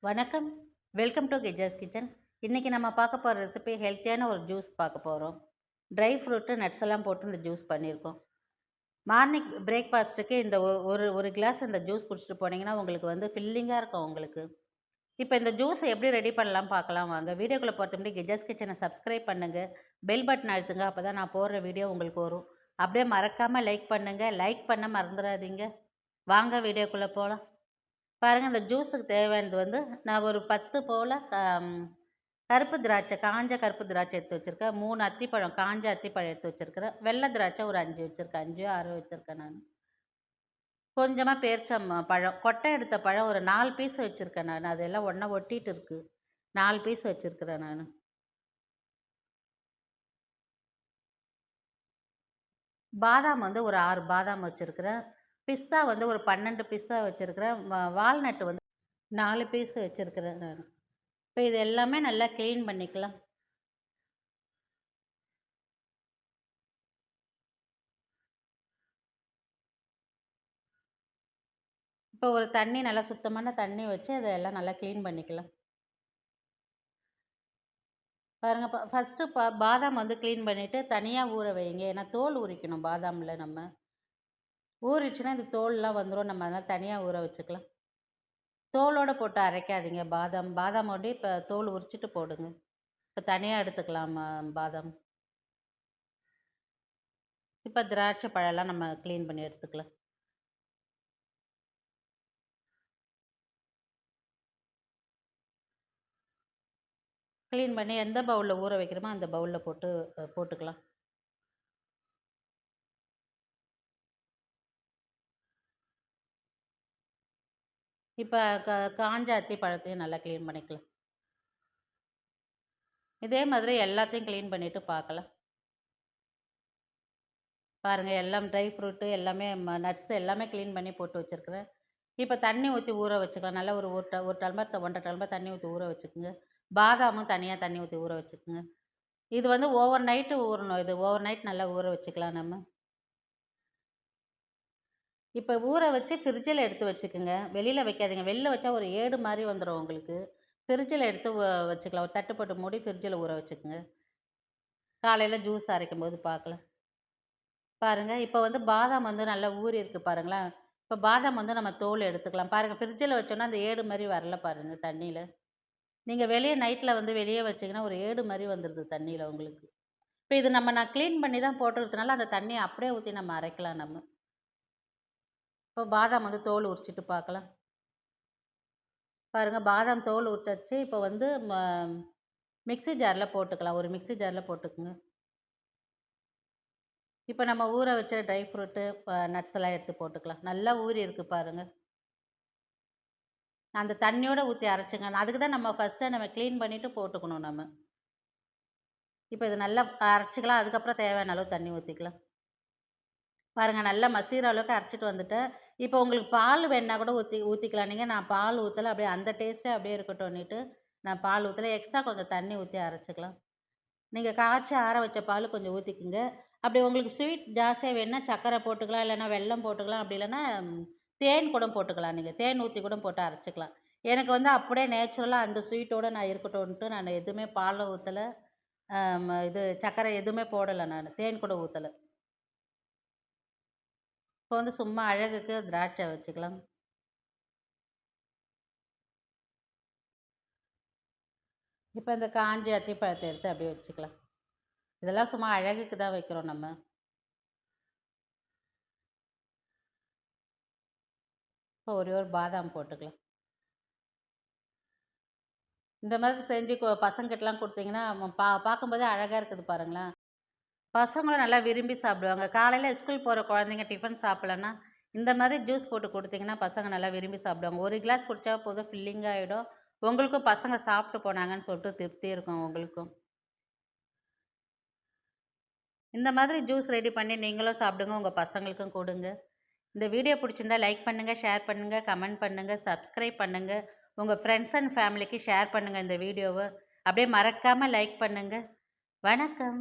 வணக்கம். Welcome to கெஜாஸ் kitchen இன்றைக்கி நம்ம பார்க்க போகிற ரெசிபி ஹெல்த்தியான ஒரு ஜூஸ் பார்க்க போகிறோம் ட்ரை ஃப்ரூட்டு நட்ஸ் எல்லாம் போட்டு இந்த ஜூஸ் பண்ணியிருக்கோம். மார்னிங் பிரேக்ஃபாஸ்ட்டுக்கு இந்த ஒ- ஒரு ஒரு கிளாஸ் இந்த ஜூஸ் குடிச்சிட்டு போனீங்கன்னா உங்களுக்கு வந்து ஃபில்லிங்காக இருக்கும் உங்களுக்கு. இப்போ இந்த ஜூஸை எப்படி ரெடி பண்ணலாம் பார்க்கலாம் வாங்க. வீடியோக்குள்ளே பொறுத்த முடியும் கெஜாஸ் கிச்சனை சப்ஸ்கிரைப் பண்ணுங்கள் பெல் பட்டன் அழுத்துங்க. அப்போ தான் நான் போடுற வீடியோ உங்களுக்கு வரும். அப்படியே மறக்காமல் லைக் பண்ணுங்கள் லைக் பண்ண மறந்துடாதீங்க. வாங்க வீடியோக்குள்ளே போகலாம் பாருங்கள் இந்த ஜூஸுக்கு தேவையானது வந்து நான் ஒரு பத்து போல் கருப்பு திராட்சை காஞ்ச கருப்பு திராட்சை எடுத்து வச்சுருக்கேன். மூணு அத்திப்பழம் காஞ்ச அத்திப்பழம் எடுத்து வச்சுருக்கிறேன். வெள்ளை திராட்சை ஒரு அஞ்சு வச்சுருக்கேன். அஞ்சு ஆறு வச்சுருக்கேன் நான். கொஞ்சமாக பேரிச்சம் பழம் கொட்டை எடுத்த பழம் ஒரு நாலு பீஸ் வச்சுருக்கேன் நான். அதெல்லாம் ஒன்றா ஒட்டிகிட்டு இருக்குது நாலு பீஸ் வச்சுருக்கிறேன் நான். பாதாம் வந்து ஒரு ஆறு பாதாம் வச்சுருக்கிறேன். பிஸ்தா வந்து ஒரு பன்னெண்டு பிஸ்தா வச்சுருக்கிறேன். வால்நட்டு வந்து நாலு பீஸ் வச்சுருக்கிறேன் நான். இப்போ இது எல்லாமே நல்லா க்ளீன் பண்ணிக்கலாம். இப்போ ஒரு தண்ணி நல்லா சுத்தமான தண்ணி வச்சு அதை எல்லாம் நல்லா க்ளீன் பண்ணிக்கலாம். பாருங்கள் ஃபர்ஸ்ட்டு ஃபஸ்ட்டு பா பாதாம் வந்து க்ளீன் பண்ணிவிட்டு தனியாக ஊற வைங்க. ஏன்னா தோல் உரிக்கணும் பாதாமில் நம்ம. ஊறிடுச்சுன்னா இந்த தோல்லாம் வந்துடும் நம்ம அதனால் தனியாக ஊற வச்சுக்கலாம். தோலோடு போட்டு அரைக்காதீங்க. பாதாம் பாதாமோடய இப்போ தோல் உரிச்சிட்டு போடுங்க. இப்போ தனியாக எடுத்துக்கலாம் பாதாம்? இப்போ திராட்சை பழம்லாம் நம்ம க்ளீன் பண்ணி எடுத்துக்கலாம். க்ளீன் பண்ணி எந்த பவுலில் ஊற வைக்கிறோமோ அந்த பவுலில் போட்டு போட்டுக்கலாம். இப்போ க காஞ்ச அத்தி பழத்தையும் நல்லா க்ளீன் பண்ணிக்கலாம். இதே மாதிரி எல்லாத்தையும் க்ளீன் பண்ணிவிட்டு பார்க்கலாம். பாருங்கள் எல்லாம் ட்ரை ஃப்ரூட்டு எல்லாமே நட்ஸ் எல்லாமே க்ளீன் பண்ணி போட்டு வச்சுருக்குறேன். இப்போ தண்ணி ஊற்றி ஊற வச்சுக்கலாம். நல்லா ஒரு ஒரு ட ஒரு டம்ளர் ஒன்றரை டம்ளர் தண்ணி ஊற்றி ஊற வச்சுக்கோங்க. பாதாமும் தனியாக தண்ணி ஊற்றி ஊற வச்சுக்கோங்க. இது வந்து ஓவர் நைட்டு ஊறணும். இது ஓவர் நைட் நல்லா ஊற வச்சுக்கலாம் நம்ம. இப்போ ஊற வச்சு ஃப்ரிட்ஜில் எடுத்து வச்சுக்கோங்க. வெளியில் வைக்காதீங்க. வெளில வச்சா ஒரு ஏடு மாதிரி வந்துடும் உங்களுக்கு. ஃப்ரிட்ஜில் எடுத்து வச்சுக்கலாம். ஒரு தட்டுப்பட்டு மூடி ஃப்ரிட்ஜில் ஊற வச்சுக்கோங்க. காலையில் ஜூஸ் அரைக்கும் போது பார்க்கலாம் பாருங்கள் இப்போ வந்து பாதாம் வந்து நல்லா ஊறி இருக்குது பாருங்களேன். இப்போ பாதாம் வந்து நம்ம தோல் எடுத்துக்கலாம். பாருங்கள் ஃப்ரிட்ஜில் வச்சோன்னா அந்த ஏடு மாதிரி வரல பாருங்கள் தண்ணியில். நீங்கள் வெளியே நைட்டில் வந்து வெளியே வச்சிங்கன்னா ஒரு ஏடு மாதிரி வந்துடுது தண்ணியில் உங்களுக்கு. இப்போ இது நம்ம நான் க்ளீன் பண்ணி தான் போட்டுருக்கிறதுனால அந்த தண்ணியை அப்படியே ஊற்றி நம்ம அரைக்கலாம் நம்ம. இப்போ பாதாம் வந்து தோல் உரிச்சிட்டு பார்க்கலாம் பாருங்கள் பாதாம் தோல் உரிச்சாச்சு. இப்போ வந்து ம- மிக்ஸி ஜாரில் போட்டுக்கலாம். ஒரு மிக்ஸி ஜாரில் போட்டுக்குங்க. இப்போ நம்ம ஊற வச்ச ட்ரை ஃப்ரூட்டு நட்ஸ் எல்லாம் எடுத்து போட்டுக்கலாம். நல்லா ஊறி இருக்குது பாருங்கள் அந்த தண்ணியோட ஊற்றி அரைச்சிங்க. அதுக்கு தான் நம்ம ஃபஸ்ட்டு நம்ம க்ளீன் பண்ணிவிட்டு போட்டுக்கணும் நம்ம. இப்போ இது நல்லா அரைச்சிக்கலாம். அதுக்கப்புறம் தேவையான அளவு தண்ணி ஊற்றிக்கலாம் பாருங்கள் நல்லா மசீர அளவுக்கு அரைச்சிட்டு வந்துட்டேன். இப்போ உங்களுக்கு பால் வேணால் கூட ஊற்றி ஊற்றிக்கலாம் நீங்கள் நான் பால் ஊற்றலை அப்படியே அந்த டேஸ்ட்டே அப்படியே இருக்கட்டும்னுட்டு நான் பால் ஊற்றலை எக்ஸ்ட்ரா கொஞ்சம் தண்ணி ஊற்றி அரைச்சிக்கலாம். நீங்கள் காய்ச்சி ஆற வச்ச பால் கொஞ்சம் ஊற்றிக்குங்க அப்படி உங்களுக்கு ஸ்வீட் ஜாஸ்தியாக வேணுன்னா சர்க்கரை போட்டுக்கலாம் இல்லைன்னா வெல்லம் போட்டுக்கலாம். அப்படி இல்லைன்னா தேன் கூட போட்டுக்கலாம் நீங்கள் தேன் ஊற்றி கூட போட்டு அரைச்சிக்கலாம். எனக்கு வந்து அப்படியே நேச்சுரலாக அந்த ஸ்வீட்டோடு நான் இருக்கட்டும்ன்ட்டு நான் எதுவுமே பால் ஊற்றலை இது சர்க்கரை எதுவுமே போடலை நான். தேன் கூட ஊற்றலை இப்போ வந்து சும்மா அழகுக்கு திராட்சை வச்சுக்கலாம். இப்போ இந்த காஞ்சி அத்திப்பழத்தை எடுத்து அப்படியே வச்சுக்கலாம். இதெல்லாம் சும்மா அழகுக்கு தான் வைக்கிறோம் நம்ம. இப்போ ஒரே ஒரு பாதாம் போட்டுக்கலாம். இந்த மாதிரி செஞ்சு பசங்கிட்டலாம் கொடுத்தீங்கன்னா பா பார்க்கும்போதே அழகாக இருக்குது பாருங்களேன். பசங்களும் நல்லா விரும்பி சாப்பிடுவாங்க. காலையில் ஸ்கூல் போகிற குழந்தைங்க டிஃபன் சாப்பிட்லன்னா இந்த மாதிரி ஜூஸ் போட்டு கொடுத்தீங்கன்னா பசங்க நல்லா விரும்பி சாப்பிடுவாங்க. ஒரு கிளாஸ் குடித்தா போதும் ஃபில்லிங் ஆகிடும் உங்களுக்கும் பசங்க சாப்பிட்டு போனாங்கன்னு சொல்லிட்டு திருப்தி இருக்கும் உங்களுக்கும். இந்த மாதிரி ஜூஸ் ரெடி பண்ணி நீங்களும் சாப்பிடுங்க உங்கள் பசங்களுக்கும் கொடுங்க. இந்த வீடியோ பிடிச்சிருந்தா லைக் பண்ணுங்கள் ஷேர் பண்ணுங்கள் கமெண்ட் பண்ணுங்கள் சப்ஸ்கிரைப் பண்ணுங்கள் உங்கள் ஃப்ரெண்ட்ஸ் அண்ட் ஃபேமிலிக்கு ஷேர் பண்ணுங்கள் இந்த வீடியோவை அப்படியே மறக்காமல் லைக் பண்ணுங்கள் வணக்கம்.